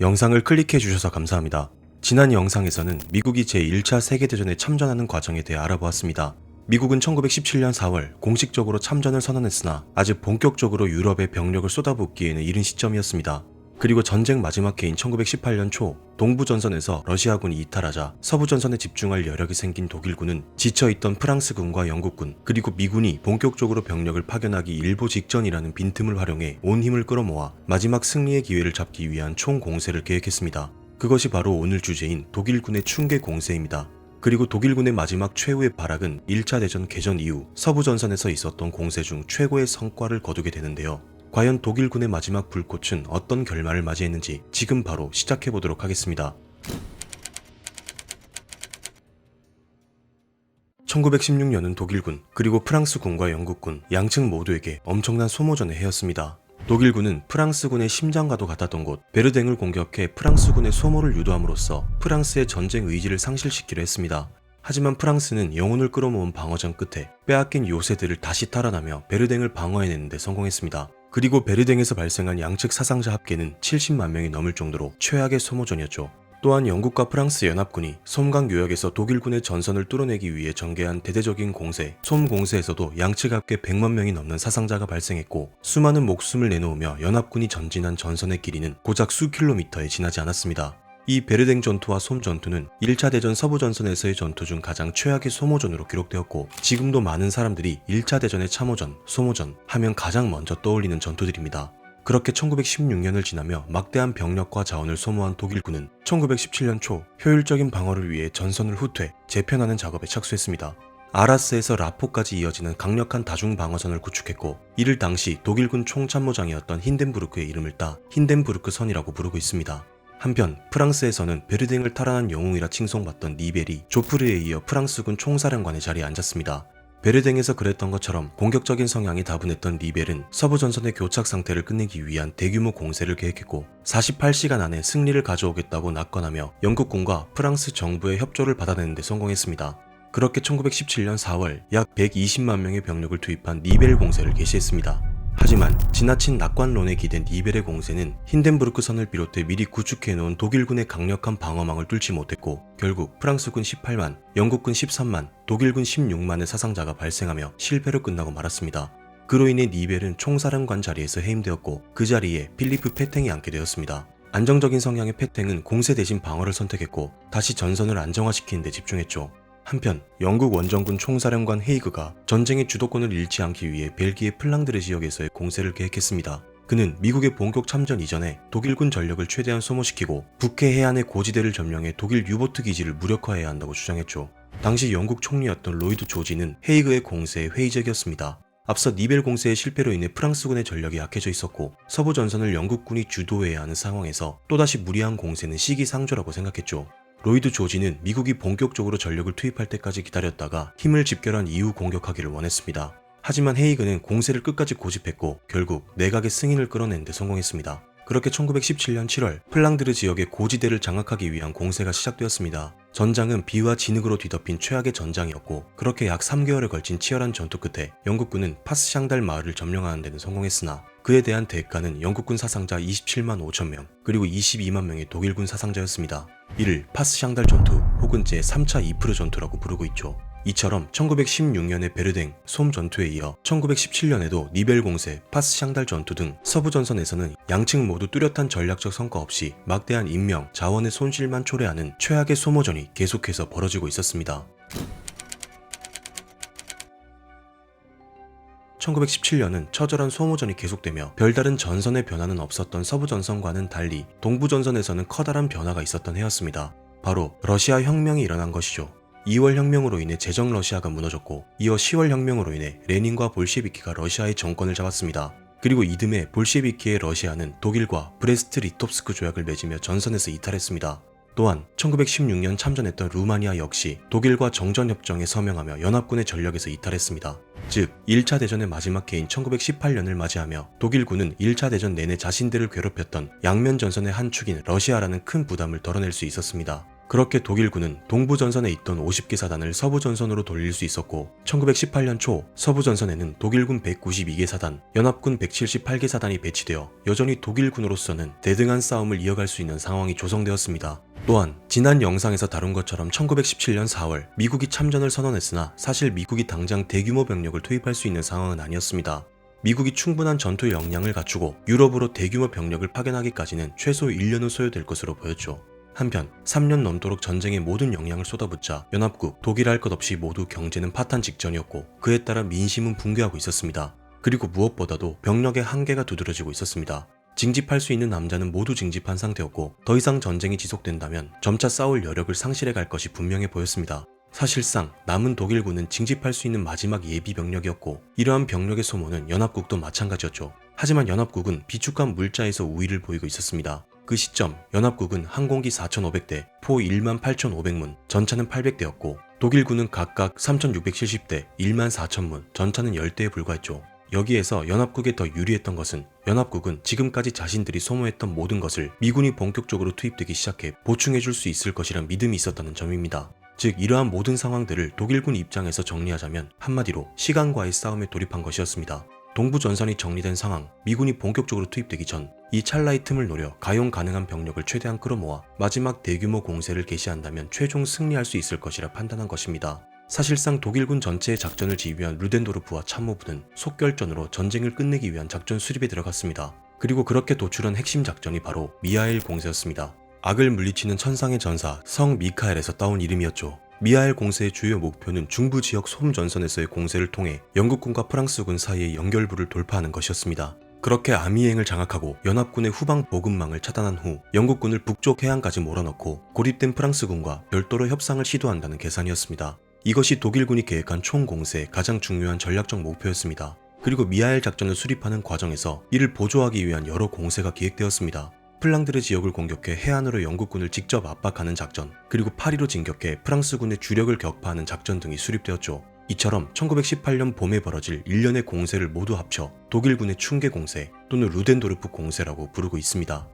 영상을 클릭해 주셔서 감사합니다. 지난 영상에서는 미국이 제1차 세계대전에 참전하는 과정에 대해 알아보았습니다. 미국은 1917년 4월 공식적으로 참전을 선언했으나 아직 본격적으로 유럽에 병력을 쏟아붓기에는 이른 시점이었습니다. 그리고 전쟁 마지막 해인 1918년 초 동부전선에서 러시아군이 이탈하자 서부전선에 집중할 여력이 생긴 독일군은 지쳐있던 프랑스군과 영국군 그리고 미군이 본격적으로 병력을 파견하기 일보 직전이라는 빈틈을 활용해 온 힘을 끌어모아 마지막 승리의 기회를 잡기 위한 총공세를 계획했습니다. 그것이 바로 오늘 주제인 독일군의 충계 공세입니다. 그리고 독일군의 마지막 최후의 발악은 1차 대전 개전 이후 서부전선에서 있었던 공세 중 최고의 성과를 거두게 되는데요. 과연 독일군의 마지막 불꽃은 어떤 결말을 맞이했는지 지금 바로 시작해 보도록 하겠습니다. 1916년은 독일군 그리고 프랑스군과 영국군 양측 모두에게 엄청난 소모전의 해였습니다. 독일군은 프랑스군의 심장과도 같았던 곳 베르댕을 공격해 프랑스군의 소모를 유도함으로써 프랑스의 전쟁 의지를 상실시키려 했습니다. 하지만 프랑스는 영혼을 끌어모은 방어전 끝에 빼앗긴 요새들을 다시 탈환하며 베르댕을 방어해내는 데 성공했습니다. 그리고 베르댕에서 발생한 양측 사상자 합계는 70만 명이 넘을 정도로 최악의 소모전이었죠. 또한 영국과 프랑스 연합군이 솜강 요역에서 독일군의 전선을 뚫어내기 위해 전개한 대대적인 공세, 솜 공세에서도 양측 합계 100만 명이 넘는 사상자가 발생했고 수많은 목숨을 내놓으며 연합군이 전진한 전선의 길이는 고작 수 킬로미터에 지나지 않았습니다. 이 베르댕 전투와 솜 전투는 1차 대전 서부 전선에서의 전투 중 가장 최악의 소모전으로 기록되었고 지금도 많은 사람들이 1차 대전의 참호전, 소모전 하면 가장 먼저 떠올리는 전투들입니다. 그렇게 1916년을 지나며 막대한 병력과 자원을 소모한 독일군은 1917년 초 효율적인 방어를 위해 전선을 후퇴, 재편하는 작업에 착수했습니다. 아라스에서 라포까지 이어지는 강력한 다중 방어선을 구축했고 이를 당시 독일군 총참모장이었던 힌덴부르크의 이름을 따 힌덴부르크 선이라고 부르고 있습니다. 한편 프랑스에서는 베르댕을 탈환한 영웅이라 칭송받던 니벨이 조프르에 이어 프랑스군 총사령관의 자리에 앉았습니다. 베르댕에서 그랬던 것처럼 공격적인 성향이 다분했던 리벨은 서부 전선의 교착 상태를 끝내기 위한 대규모 공세를 계획했고 48시간 안에 승리를 가져오겠다고 낙관하며 영국군과 프랑스 정부의 협조를 받아내는 데 성공했습니다. 그렇게 1917년 4월 약 120만 명의 병력을 투입한 니벨 공세를 개시했습니다. 하지만 지나친 낙관론에 기댄 니벨의 공세는 힌덴부르크 선을 비롯해 미리 구축해놓은 독일군의 강력한 방어망을 뚫지 못했고 결국 프랑스군 18만, 영국군 13만, 독일군 16만의 사상자가 발생하며 실패로 끝나고 말았습니다. 그로 인해 니벨은 총사령관 자리에서 해임되었고 그 자리에 필리프 페탱이 앉게 되었습니다. 안정적인 성향의 페탱은 공세 대신 방어를 선택했고 다시 전선을 안정화시키는 데 집중했죠. 한편 영국 원정군 총사령관 헤이그가 전쟁의 주도권을 잃지 않기 위해 벨기에 플랑드르 지역에서의 공세를 계획했습니다. 그는 미국의 본격 참전 이전에 독일군 전력을 최대한 소모시키고 북해 해안의 고지대를 점령해 독일 유보트 기지를 무력화해야 한다고 주장했죠. 당시 영국 총리였던 로이드 조지는 헤이그의 공세에 회의적이었습니다. 앞서 니벨 공세의 실패로 인해 프랑스군의 전력이 약해져 있었고 서부 전선을 영국군이 주도해야 하는 상황에서 또다시 무리한 공세는 시기상조라고 생각했죠. 로이드 조지는 미국이 본격적으로 전력을 투입할 때까지 기다렸다가 힘을 집결한 이후 공격하기를 원했습니다. 하지만 헤이그는 공세를 끝까지 고집했고 결국 내각의 승인을 끌어낸 데 성공했습니다. 그렇게 1917년 7월 플랑드르 지역의 고지대를 장악하기 위한 공세가 시작되었습니다. 전장은 비와 진흙으로 뒤덮인 최악의 전장이었고 그렇게 약 3개월에 걸친 치열한 전투 끝에 영국군은 파스샹달 마을을 점령하는 데는 성공했으나 그에 대한 대가는 영국군 사상자 27만 5천 명 그리고 22만 명의 독일군 사상자였습니다. 이를 파스샹달 전투 혹은 제3차 이프르 전투라고 부르고 있죠. 이처럼 1916년의 베르댕, 솜 전투에 이어 1917년에도 니벨 공세, 파스 샹달 전투 등 서부 전선에서는 양측 모두 뚜렷한 전략적 성과 없이 막대한 인명, 자원의 손실만 초래하는 최악의 소모전이 계속해서 벌어지고 있었습니다. 1917년은 처절한 소모전이 계속되며 별다른 전선의 변화는 없었던 서부 전선과는 달리 동부 전선에서는 커다란 변화가 있었던 해였습니다. 바로 러시아 혁명이 일어난 것이죠. 2월 혁명으로 인해 제정 러시아가 무너졌고 이어 10월 혁명으로 인해 레닌과 볼셰비키가 러시아의 정권을 잡았습니다. 그리고 이듬해 볼셰비키의 러시아는 독일과 브레스트 리톱스크 조약을 맺으며 전선에서 이탈했습니다. 또한 1916년 참전했던 루마니아 역시 독일과 정전협정에 서명하며 연합군의 전력에서 이탈했습니다. 즉 1차 대전의 마지막 해인 1918년을 맞이하며 독일군은 1차 대전 내내 자신들을 괴롭혔던 양면 전선의 한 축인 러시아라는 큰 부담을 덜어낼 수 있었습니다. 그렇게 독일군은 동부전선에 있던 50개 사단을 서부전선으로 돌릴 수 있었고 1918년 초 서부전선에는 독일군 192개 사단, 연합군 178개 사단이 배치되어 여전히 독일군으로서는 대등한 싸움을 이어갈 수 있는 상황이 조성되었습니다. 또한 지난 영상에서 다룬 것처럼 1917년 4월 미국이 참전을 선언했으나 사실 미국이 당장 대규모 병력을 투입할 수 있는 상황은 아니었습니다. 미국이 충분한 전투 역량을 갖추고 유럽으로 대규모 병력을 파견하기까지는 최소 1년 후 소요될 것으로 보였죠. 한편 3년 넘도록 전쟁에 모든 영향을 쏟아붓자 연합국, 독일 할 것 없이 모두 경제는 파탄 직전이었고 그에 따라 민심은 붕괴하고 있었습니다. 그리고 무엇보다도 병력의 한계가 두드러지고 있었습니다. 징집할 수 있는 남자는 모두 징집한 상태였고 더 이상 전쟁이 지속된다면 점차 싸울 여력을 상실해 갈 것이 분명해 보였습니다. 사실상 남은 독일군은 징집할 수 있는 마지막 예비 병력이었고 이러한 병력의 소모는 연합국도 마찬가지였죠. 하지만 연합국은 비축한 물자에서 우위를 보이고 있었습니다. 그 시점 연합국은 항공기 4,500대, 포 1만 8,500문, 전차는 800대였고 독일군은 각각 3,670대, 1만 4,000문, 전차는 10대에 불과했죠. 여기에서 연합국에 더 유리했던 것은 연합국은 지금까지 자신들이 소모했던 모든 것을 미군이 본격적으로 투입되기 시작해 보충해줄 수 있을 것이란 믿음이 있었다는 점입니다. 즉 이러한 모든 상황들을 독일군 입장에서 정리하자면 한마디로 시간과의 싸움에 돌입한 것이었습니다. 동부 전선이 정리된 상황, 미군이 본격적으로 투입되기 전 이 찰나의 틈을 노려 가용 가능한 병력을 최대한 끌어모아 마지막 대규모 공세를 개시한다면 최종 승리할 수 있을 것이라 판단한 것입니다. 사실상 독일군 전체의 작전을 지휘한 루덴도르프와 참모부는 속결전으로 전쟁을 끝내기 위한 작전 수립에 들어갔습니다. 그리고 그렇게 도출한 핵심 작전이 바로 미하엘 공세였습니다. 악을 물리치는 천상의 전사 성 미카엘에서 따온 이름이었죠. 미하엘 공세의 주요 목표는 중부 지역 솜 전선에서의 공세를 통해 영국군과 프랑스군 사이의 연결부를 돌파하는 것이었습니다. 그렇게 아미행을 장악하고 연합군의 후방 보급망을 차단한 후 영국군을 북쪽 해안까지 몰아넣고 고립된 프랑스군과 별도로 협상을 시도한다는 계산이었습니다. 이것이 독일군이 계획한 총공세의 가장 중요한 전략적 목표였습니다. 그리고 미하엘 작전을 수립하는 과정에서 이를 보조하기 위한 여러 공세가 기획되었습니다. 플랑드르 지역을 공격해 해안으로 영국군을 직접 압박하는 작전, 그리고 파리로 진격해 프랑스군의 주력을 격파하는 작전 등이 수립되었죠. 이처럼 1918년 봄에 벌어질 일련의 공세를 모두 합쳐 독일군의 충계 공세 또는 루덴도르프 공세라고 부르고 있습니다.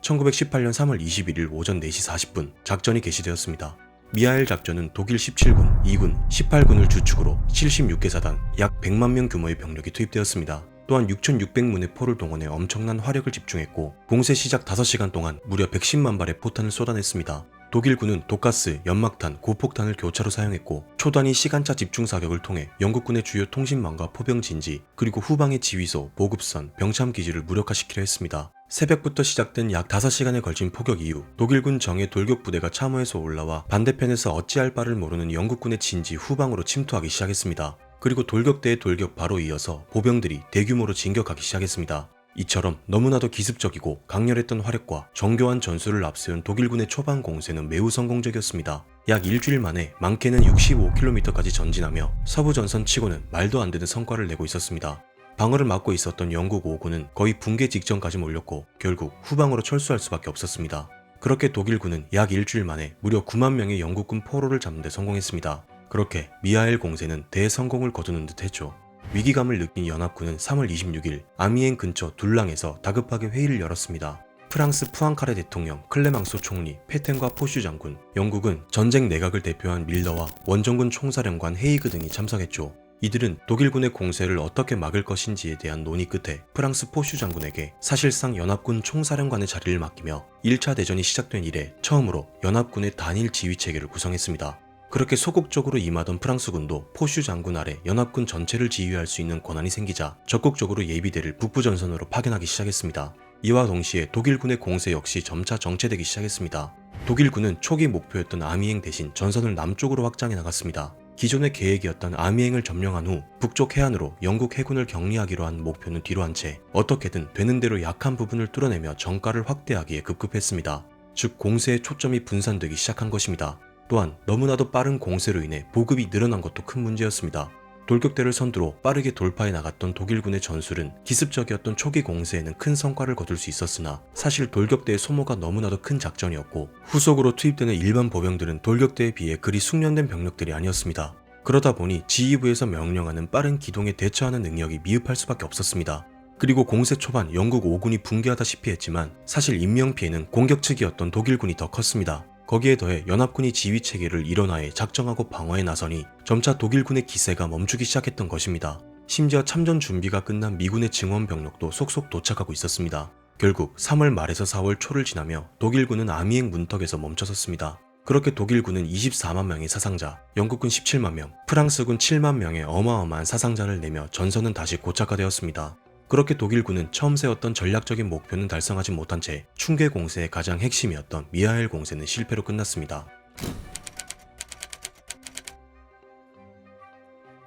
1918년 3월 21일 오전 4시 40분 작전이 개시되었습니다. 미하엘 작전은 독일 17군, 2군, 18군을 주축으로 76개 사단, 약 100만 명 규모의 병력이 투입되었습니다. 또한 6,600문의 포를 동원해 엄청난 화력을 집중했고 공세 시작 5시간 동안 무려 110만 발의 포탄을 쏟아냈습니다. 독일군은 독가스, 연막탄, 고폭탄을 교차로 사용했고 초단위 시간차 집중 사격을 통해 영국군의 주요 통신망과 포병 진지 그리고 후방의 지휘소, 보급선, 병참 기지를 무력화시키려 했습니다. 새벽부터 시작된 약 5시간에 걸친 포격 이후 독일군 정예 돌격 부대가 참호에서 올라와 반대편에서 어찌할 바를 모르는 영국군의 진지 후방으로 침투하기 시작했습니다. 그리고 돌격대의 돌격 바로 이어서 보병들이 대규모로 진격하기 시작했습니다. 이처럼 너무나도 기습적이고 강렬했던 화력과 정교한 전술을 앞세운 독일군의 초반 공세는 매우 성공적이었습니다. 약 일주일 만에 많게는 65km까지 전진하며 서부 전선 치고는 말도 안 되는 성과를 내고 있었습니다. 방어를 막고 있었던 영국 5군은 거의 붕괴 직전까지 몰렸고 결국 후방으로 철수할 수밖에 없었습니다. 그렇게 독일군은 약 일주일 만에 무려 9만 명의 영국군 포로를 잡는 데 성공했습니다. 그렇게 미하엘 공세는 대성공을 거두는 듯 했죠. 위기감을 느낀 연합군은 3월 26일 아미엔 근처 둘랑에서 다급하게 회의를 열었습니다. 프랑스 푸앙카레 대통령, 클레망소 총리, 페텐과 포슈 장군, 영국은 전쟁 내각을 대표한 밀러와 원정군 총사령관 헤이그 등이 참석했죠. 이들은 독일군의 공세를 어떻게 막을 것인지에 대한 논의 끝에 프랑스 포슈 장군에게 사실상 연합군 총사령관의 자리를 맡기며 1차 대전이 시작된 이래 처음으로 연합군의 단일 지휘 체계를 구성했습니다. 그렇게 소극적으로 임하던 프랑스군도 포슈 장군 아래 연합군 전체를 지휘할 수 있는 권한이 생기자 적극적으로 예비대를 북부 전선으로 파견하기 시작했습니다. 이와 동시에 독일군의 공세 역시 점차 정체되기 시작했습니다. 독일군은 초기 목표였던 아미행 대신 전선을 남쪽으로 확장해 나갔습니다. 기존의 계획이었던 아미행을 점령한 후 북쪽 해안으로 영국 해군을 격리하기로 한 목표는 뒤로 한 채 어떻게든 되는 대로 약한 부분을 뚫어내며 정가를 확대하기에 급급했습니다. 즉 공세의 초점이 분산되기 시작한 것입니다. 또한 너무나도 빠른 공세로 인해 보급이 늘어난 것도 큰 문제였습니다. 돌격대를 선두로 빠르게 돌파해 나갔던 독일군의 전술은 기습적이었던 초기 공세에는 큰 성과를 거둘 수 있었으나 사실 돌격대의 소모가 너무나도 큰 작전이었고 후속으로 투입되는 일반 보병들은 돌격대에 비해 그리 숙련된 병력들이 아니었습니다. 그러다 보니 지휘부에서 명령하는 빠른 기동에 대처하는 능력이 미흡할 수밖에 없었습니다. 그리고 공세 초반 영국 5군이 붕괴하다시피 했지만 사실 인명 피해는 공격 측이었던 독일군이 더 컸습니다. 거기에 더해 연합군이 지휘 체계를 일원화해 작정하고 방어에 나서니 점차 독일군의 기세가 멈추기 시작했던 것입니다. 심지어 참전 준비가 끝난 미군의 증원 병력도 속속 도착하고 있었습니다. 결국 3월 말에서 4월 초를 지나며 독일군은 아미행 문턱에서 멈춰섰습니다. 그렇게 독일군은 24만 명의 사상자, 영국군 17만 명, 프랑스군 7만 명의 어마어마한 사상자를 내며 전선은 다시 고착화되었습니다. 그렇게 독일군은 처음 세웠던 전략적인 목표는 달성하지 못한 채 충계 공세의 가장 핵심이었던 미하엘 공세는 실패로 끝났습니다.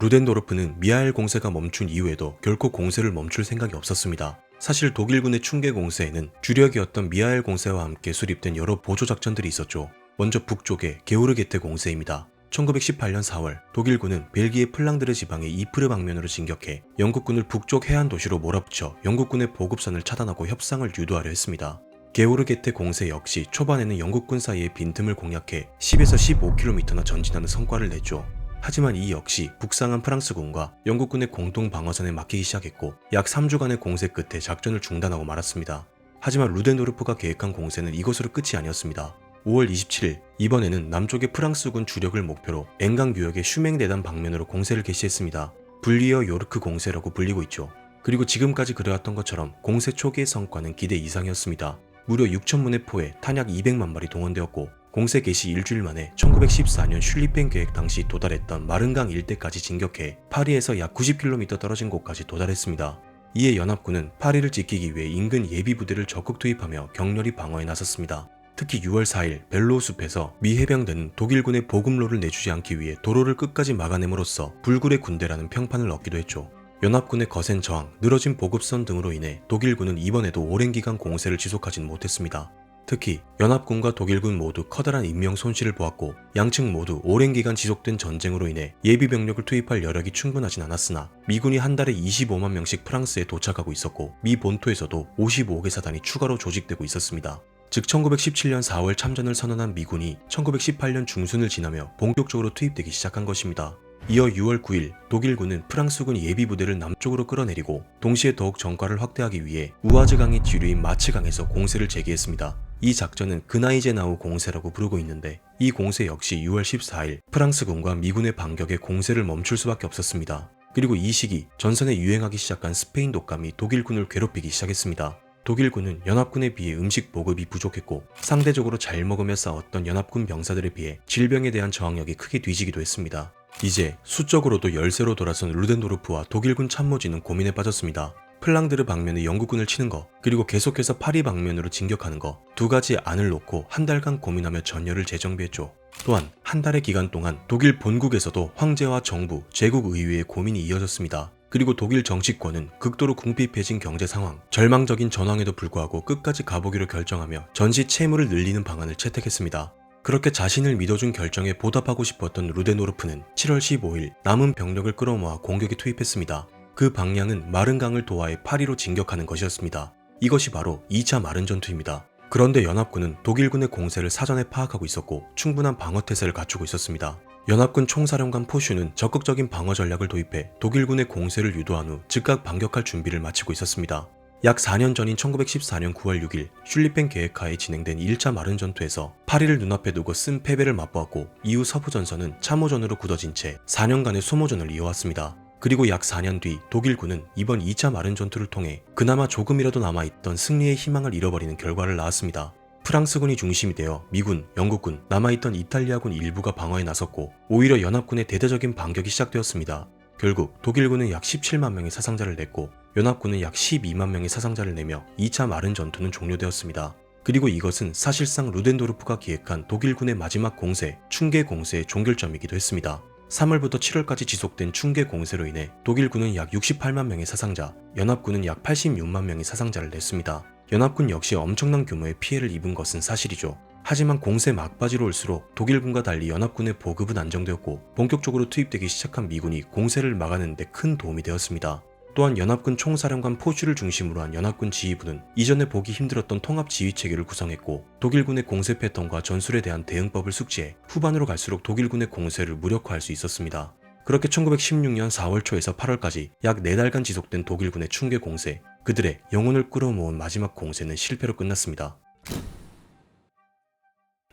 루덴도르프는 미하엘 공세가 멈춘 이후에도 결코 공세를 멈출 생각이 없었습니다. 사실 독일군의 충계 공세에는 주력이었던 미하엘 공세와 함께 수립된 여러 보조 작전들이 있었죠. 먼저 북쪽의 게오르게테 공세입니다. 1918년 4월 독일군은 벨기에 플랑드르 지방의 이프르 방면으로 진격해 영국군을 북쪽 해안 도시로 몰아붙여 영국군의 보급선을 차단하고 협상을 유도하려 했습니다. 게오르게테 공세 역시 초반에는 영국군 사이의 빈틈을 공략해 10에서 15km나 전진하는 성과를 냈죠. 하지만 이 역시 북상한 프랑스군과 영국군의 공동 방어선에 막히기 시작했고 약 3주간의 공세 끝에 작전을 중단하고 말았습니다. 하지만 루덴도르프가 계획한 공세는 이것으로 끝이 아니었습니다. 5월 27일 이번에는 남쪽의 프랑스군 주력을 목표로 엔강 유역의 슈맹대단 방면으로 공세를 개시했습니다. 불리어 요르크 공세라고 불리고 있죠. 그리고 지금까지 그래왔던 것처럼 공세 초기의 성과는 기대 이상이었습니다. 무려 6천문의 포에 탄약 200만 마리 동원되었고 공세 개시 일주일 만에 1914년 슐리펜 계획 당시 도달했던 마른강 일대까지 진격해 파리에서 약 90km 떨어진 곳까지 도달했습니다. 이에 연합군은 파리를 지키기 위해 인근 예비 부대를 적극 투입하며 격렬히 방어에 나섰습니다. 특히 6월 4일 벨로우 숲에서 미 해병대는 독일군의 보급로를 내주지 않기 위해 도로를 끝까지 막아냄으로써 불굴의 군대라는 평판을 얻기도 했죠. 연합군의 거센 저항, 늘어진 보급선 등으로 인해 독일군은 이번에도 오랜 기간 공세를 지속하지는 못했습니다. 특히 연합군과 독일군 모두 커다란 인명 손실을 보았고 양측 모두 오랜 기간 지속된 전쟁으로 인해 예비 병력을 투입할 여력이 충분하진 않았으나 미군이 한 달에 25만 명씩 프랑스에 도착하고 있었고 미 본토에서도 55개 사단이 추가로 조직되고 있었습니다. 즉 1917년 4월 참전을 선언한 미군이 1918년 중순을 지나며 본격적으로 투입되기 시작한 것입니다. 이어 6월 9일 독일군은 프랑스군 예비부대를 남쪽으로 끌어내리고 동시에 더욱 전과를 확대하기 위해 우아즈강의 뒤류인 마츠강에서 공세를 재개했습니다. 이 작전은 그나이제나우 공세라고 부르고 있는데 이 공세 역시 6월 14일 프랑스군과 미군의 반격에 공세를 멈출 수밖에 없었습니다. 그리고 이 시기 전선에 유행하기 시작한 스페인 독감이 독일군을 괴롭히기 시작했습니다. 독일군은 연합군에 비해 음식 보급이 부족했고 상대적으로 잘 먹으며 싸웠던 연합군 병사들에 비해 질병에 대한 저항력이 크게 뒤지기도 했습니다. 이제 수적으로도 열세로 돌아선 루덴도르프와 독일군 참모진은 고민에 빠졌습니다. 플랑드르 방면에 영국군을 치는 거, 그리고 계속해서 파리 방면으로 진격하는 거, 두 가지 안을 놓고 한 달간 고민하며 전열을 재정비했죠. 또한 한 달의 기간 동안 독일 본국에서도 황제와 정부, 제국 의회의 고민이 이어졌습니다. 그리고 독일 정치권은 극도로 궁핍해진 경제 상황, 절망적인 전황에도 불구하고 끝까지 가보기로 결정하며 전시 채무를 늘리는 방안을 채택했습니다. 그렇게 자신을 믿어준 결정에 보답하고 싶었던 루데노르프는 7월 15일 남은 병력을 끌어모아 공격에 투입했습니다. 그 방향은 마른강을 도하해 파리로 진격하는 것이었습니다. 이것이 바로 2차 마른 전투입니다. 그런데 연합군은 독일군의 공세를 사전에 파악하고 있었고 충분한 방어 태세를 갖추고 있었습니다. 연합군 총사령관 포슈는 적극적인 방어 전략을 도입해 독일군의 공세를 유도한 후 즉각 반격할 준비를 마치고 있었습니다. 약 4년 전인 1914년 9월 6일 슐리펜 계획하에 진행된 1차 마른 전투에서 파리를 눈앞에 두고 쓴 패배를 맛보았고 이후 서부 전선은 참호전으로 굳어진 채 4년간의 소모전을 이어왔습니다. 그리고 약 4년 뒤 독일군은 이번 2차 마른 전투를 통해 그나마 조금이라도 남아있던 승리의 희망을 잃어버리는 결과를 낳았습니다. 프랑스군이 중심이 되어 미군, 영국군, 남아있던 이탈리아군 일부가 방어에 나섰고 오히려 연합군의 대대적인 반격이 시작되었습니다. 결국 독일군은 약 17만 명의 사상자를 냈고 연합군은 약 12만 명의 사상자를 내며 2차 마른 전투는 종료되었습니다. 그리고 이것은 사실상 루덴도르프가 기획한 독일군의 마지막 공세, 충계 공세의 종결점이기도 했습니다. 3월부터 7월까지 지속된 충계 공세로 인해 독일군은 약 68만 명의 사상자, 연합군은 약 86만 명의 사상자를 냈습니다. 연합군 역시 엄청난 규모의 피해를 입은 것은 사실이죠. 하지만 공세 막바지로 올수록 독일군과 달리 연합군의 보급은 안정되었고 본격적으로 투입되기 시작한 미군이 공세를 막아내는 데 큰 도움이 되었습니다. 또한 연합군 총사령관 포슈를 중심으로 한 연합군 지휘부는 이전에 보기 힘들었던 통합 지휘 체계를 구성했고 독일군의 공세 패턴과 전술에 대한 대응법을 숙지해 후반으로 갈수록 독일군의 공세를 무력화할 수 있었습니다. 그렇게 1916년 4월 초에서 8월까지 약 4달간 지속된 독일군의 충계 공세, 그들의 영혼을 끌어모은 마지막 공세는 실패로 끝났습니다.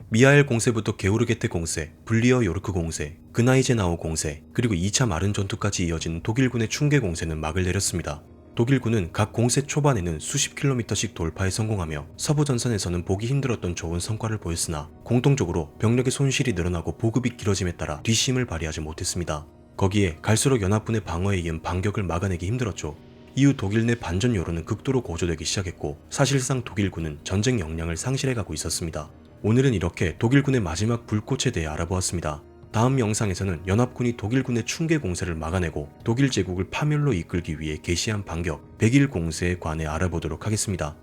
미하엘 공세부터 게오르게테 공세, 블리어 요르크 공세, 그나이제나오 공세, 그리고 2차 마른 전투까지 이어진 독일군의 충계 공세는 막을 내렸습니다. 독일군은 각 공세 초반에는 수십 킬로미터씩 돌파에 성공하며 서부 전선에서는 보기 힘들었던 좋은 성과를 보였으나 공통적으로 병력의 손실이 늘어나고 보급이 길어짐에 따라 뒷심을 발휘하지 못했습니다. 거기에 갈수록 연합군의 방어에 이은 반격을 막아내기 힘들었죠. 이후 독일 내 반전 여론은 극도로 고조되기 시작했고 사실상 독일군은 전쟁 역량을 상실해가고 있었습니다. 오늘은 이렇게 독일군의 마지막 불꽃에 대해 알아보았습니다. 다음 영상에서는 연합군이 독일군의 충계 공세를 막아내고 독일 제국을 파멸로 이끌기 위해 개시한 반격 100일 공세에 관해 알아보도록 하겠습니다.